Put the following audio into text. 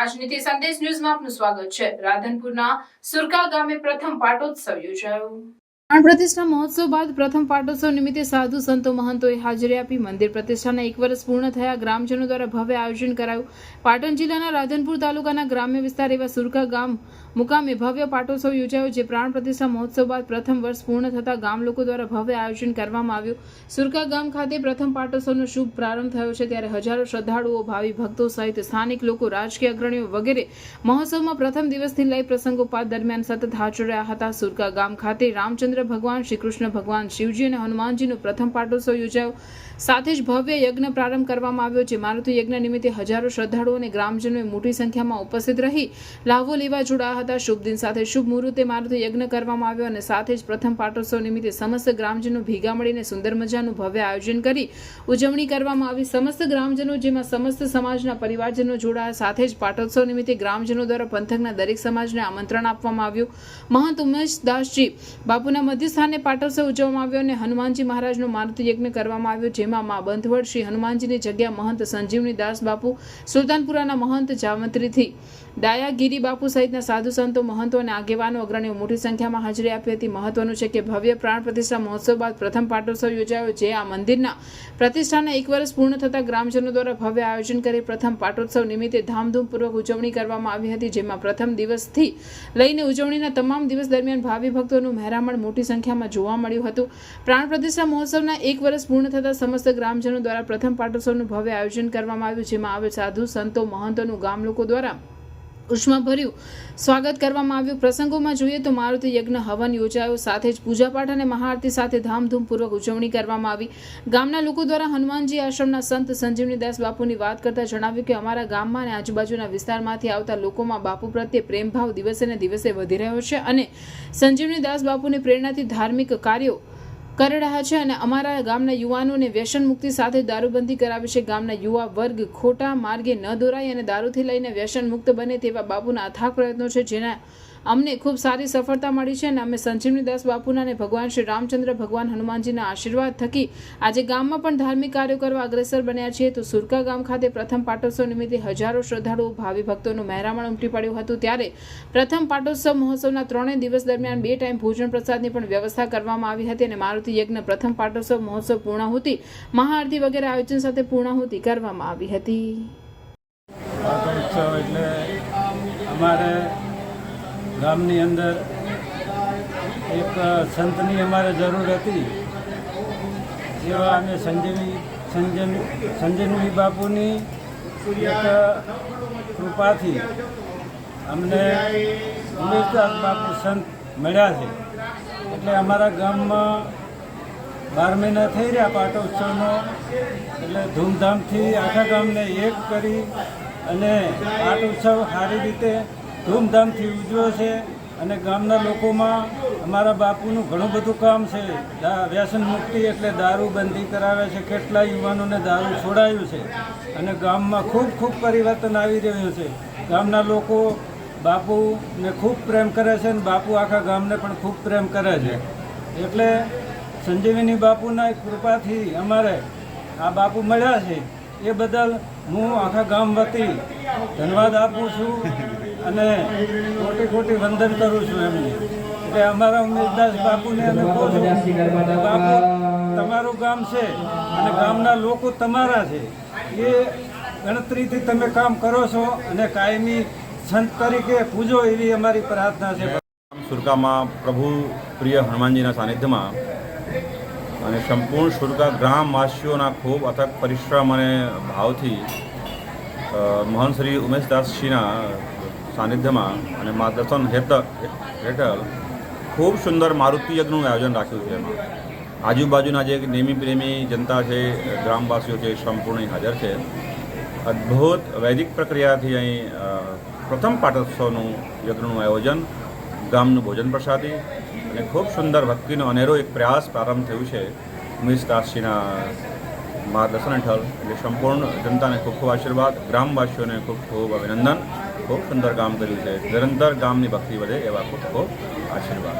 રાજનીતિ સંદેશ ન્યૂઝમાં આપનું સ્વાગત છે. રાધનપુરના સુરકા ગામે પ્રથમ પાટોત્સવ યોજાયો. પ્રાણ પ્રતિષ્ઠા મહોત્સવ બાદ પ્રથમ પાટોત્સવ નિમિત્તે સાધુ સંતો મહંતોએ હાજરી આપી મંદિર પ્રતિષ્ઠાના એક વર્ષ પૂર્ણ થયા ગ્રામજનો દ્વારા ભવ્ય આયોજન કરાયું. પાટણ જિલ્લાના રાધનપુર તાલુકાના ગ્રામ્ય વિસ્તાર એવા સુરકા ગામ મુકામે ભવ્ય પાટોત્સવ યોજાયો જે પ્રાણ પ્રતિષ્ઠા મહોત્સવ બાદ પ્રથમ વર્ષ પૂર્ણ થતા ગામ લોકો દ્વારા ભવ્ય આયોજન કરવામાં આવ્યું. સુરકા ગામ ખાતે પ્રથમ પાટોત્સવનો શુભ પ્રારંભ થયો છે ત્યારે હજારો શ્રદ્ધાળુઓ, ભાવિ ભક્તો સહિત સ્થાનિક લોકો, રાજકીય અગ્રણીઓ વગેરે મહોત્સવમાં પ્રથમ દિવસથી લઈ પ્રસંગોપાત દરમિયાન સતત હાજર રહ્યા હતા. સુરકા ગામ ખાતે રામચંદ્ર ભગવાન, શ્રી કૃષ્ણ ભગવાન, શિવજી અને હનુમાનજીનો પ્રથમ પાટોત્સવ યોજાયો. સાથે જ ભવ્ય યજ્ઞ પ્રારંભ કરવામાં આવ્યો છે મારુતિ યજ્ઞ નિમિત્તે હજારો શ્રદ્ધાળુઓ અને ગ્રામજનોએ મોટી સંખ્યામાં ઉપસ્થિત રહી લાભો લેવા જોડાયા હતા. શુભ દિન સાથે શુભ મુહૂર્તે મારુતિ યજ્ઞ કરવામાં આવ્યો અને સાથે જ પ્રથમ પાટોત્સવ નિમિત્તે સમસ્ત ગ્રામજનો ભેગા મળીને સુંદર મજાનું ભવ્ય આયોજન કરી ઉજવણી કરવામાં આવી. સમસ્ત ગ્રામજનો, જેમાં સમસ્ત સમાજના પરિવારજનો જોડાયા. સાથે જ પાટોત્સવ નિમિત્તે ગ્રામજનો દ્વારા પંથકના દરેક સમાજને આમંત્રણ આપવામાં આવ્યું. મહંત ઉમેશદાસજી બાપુના મધ્યસ્થાને પાટોત્સવ ઉજવવામાં આવ્યો અને હનુમાનજી મહારાજનો મારુતિ યજ્ઞ કરવામાં આવ્યો, જેમાં મા બંધવડ શ્રી હનુમાનજીની જગ્યા મહંત સંજીવની દાસ બાપુ, સુલતાનપુરાના મહંત જામંત્રીથી દાયાગીરી બાપુ સહિતના સાધુ સંતો, મહંતો અને આગેવાનો અગ્રણીઓ મોટી સંખ્યામાં હાજરી આપી હતી. મહત્વનું છે કે ભવ્ય પ્રાણ પ્રતિષ્ઠા મહોત્સવ બાદ પ્રથમ પાટોત્સવ યોજાયો, જે આ મંદિરના પ્રતિષ્ઠાના એક વર્ષ પૂર્ણ થતા ગ્રામજનો દ્વારા ભવ્ય આયોજન કરી પ્રથમ પાટોત્સવ નિમિત્તે ધામધૂમપૂર્વક ઉજવણી કરવામાં આવી હતી, જેમાં પ્રથમ દિવસથી લઈને ઉજવણીના તમામ દિવસ દરમિયાન ભાવિ ભક્તોનું મહેરામણ મોટી સંખ્યામાં જોવા મળ્યું હતું. પ્રાણ પ્રતિષ્ઠા મહોત્સવના એક વર્ષ પૂર્ણ થતા સમસ્ત ગ્રામજનો દ્વારા પ્રથમ પાટોત્સવનું ભવ્ય આયોજન કરવામાં આવ્યું, જેમાં આવે સાધુ, સંતો, મહંતોનું ગામ લોકો દ્વારા ઉષ્માભર્યું સ્વાગત કરવામાં આવ્યું પ્રસંગોમાં જોઈએ તો મારુતિ યજ્ઞ હવન યોજાયો, સાથે જ પૂજાપાઠ અને મહાઆરતી સાથે ધામધૂમપૂર્વક ઉજવણી કરવામાં આવી. ગામના લોકો દ્વારા હનુમાનજી આશ્રમના સંત સંજીવનીદાસ બાપુની વાત કરતા જણાવ્યું કે, અમારા ગામમાં અને આજુબાજુના વિસ્તારમાંથી આવતા લોકોમાં બાપુ પ્રત્યે પ્રેમભાવ દિવસે ને દિવસે વધી રહ્યો છે અને સંજીવનીદાસ બાપુની પ્રેરણાથી ધાર્મિક કાર્યો કરી રહ્યા છે અને અમારા ગામના યુવાનોને વ્યસન મુક્તિ સાથે દારૂબંધી કરાવી છે. ગામના યુવા વર્ગ ખોટા માર્ગે ન દોરાય અને દારૂથી લઈને વ્યસન મુક્ત બને તેવા બાપુના અથાગ પ્રયત્નો છે, જેના અમને ખૂબ સારી સફળતા મળી છે અને અમે સંજીવનીદાસ બાપુના અને ભગવાન શ્રી રામચંદ્ર ભગવાન હનુમાનજીના આશીર્વાદ થકી આજે ગામમાં પણ ધાર્મિક કાર્યો કરવા અગ્રેસર બન્યા છીએ. તો સુરકા ગામ ખાતે પ્રથમ પાટોત્સવ નિમિત્તે હજારો શ્રદ્ધાળુઓ ભાવિ ભક્તોનું મહેરામણ ઉમટી પડ્યું હતું. ત્યારે પ્રથમ પાટોત્સવ મહોત્સવના ત્રણેય દિવસ દરમિયાન બે ટાઈમ ભોજન પ્રસાદની પણ વ્યવસ્થા કરવામાં આવી હતી અને મારુતિ યજ્ઞ પ્રથમ પાટોત્સવ મહોત્સવ પૂર્ણાહુતિ, મહાઆરતી વગેરે આયોજન સાથે પૂર્ણાહુતિ કરવામાં આવી હતી. અમારે ગામની અંદર એક સંતની અમારે જરૂર હતી. જેવા અમે સંજીવી, સંજન, સંજનવી બાપુની એક કૃપાથી અમને ઉમેશદાસ બાપુ સંત મળ્યા છે. એટલે અમારા ગામમાં બાર મહિના થઈ રહ્યા પાટોત્સવનો. એટલે ધૂમધામથી આખા ગામને એક કરી અને પાટોત્સવ સારી રીતે ધૂમધામથી ઉજવ્યો છે અને ગામના લોકોમાં અમારા બાપુનું ઘણું બધું કામ છે. વ્યસન મુક્તિ એટલે દારૂ બંધી કરાવે છે. કેટલા યુવાનોને દારૂ છોડાયું છે. અને ગામમાં ખૂબ ખૂબ પરિવર્તન આવી રહ્યું છે. ગામના લોકો બાપુને ખૂબ પ્રેમ કરે છે અને બાપુ આખા ગામને પણ ખૂબ પ્રેમ કરે છે. એટલે સંજીવની બાપુના કૃપાથી અમારે આ બાપુ મળ્યા છે. એ બદલ હું આખા ગામ વતી ધન્યવાદ આપું છું. અને ખોટી ખોટી વંદન કરું છું એમને. એટલે અમારા ઉમેશદાસ બાપુને અને બાપુ, તમારું ગામ છે અને ગામના લોકો તમારા છે. એ ગણતરીથી તમે કામ કરો છો અને કાયમી સંત તરીકે પૂજો એવી અમારી પ્રાર્થના છે. સુરકામાં પ્રભુ પ્રિય હનુમાનજીના સાનિધ્યમાં અને સંપૂર્ણ સુરકા ગ્રામવાસીઓના ખૂબ અથક પરિશ્રમ અને ભાવથી મહાન શ્રી ઉમેશદાસજીના સાનિધ્યમાં અને માર્ગદર્શન હેઠળ હેઠળ ખૂબ સુંદર મારુતિ યજ્ઞનું આયોજન રાખ્યું છે એમાં. આજુબાજુના જે નેમી પ્રેમી જનતા છે, ગ્રામવાસીઓ છે સંપૂર્ણ હાજર છે. અદ્ભુત વૈદિક પ્રક્રિયાથી અહીં પ્રથમ પાટોત્સવનું યજ્ઞનું આયોજન, ગામનું ભોજન પ્રસાદી અને ખૂબ સુંદર ભક્તિનો અનેરો એક પ્રયાસ પ્રારંભ થયું છે. ઉમેશ દાસજીના માર્ગદર્શન હેઠળ એટલે સંપૂર્ણ જનતાને ખૂબ ખૂબ આશીર્વાદ, ગ્રામવાસીઓને ખૂબ ખૂબ અભિનંદન. ખૂબ સુંદર કામ કર્યું છે. નિરંતર ગામની ભક્તિ વધે એવા ખૂબ ખૂબ આશીર્વાદ.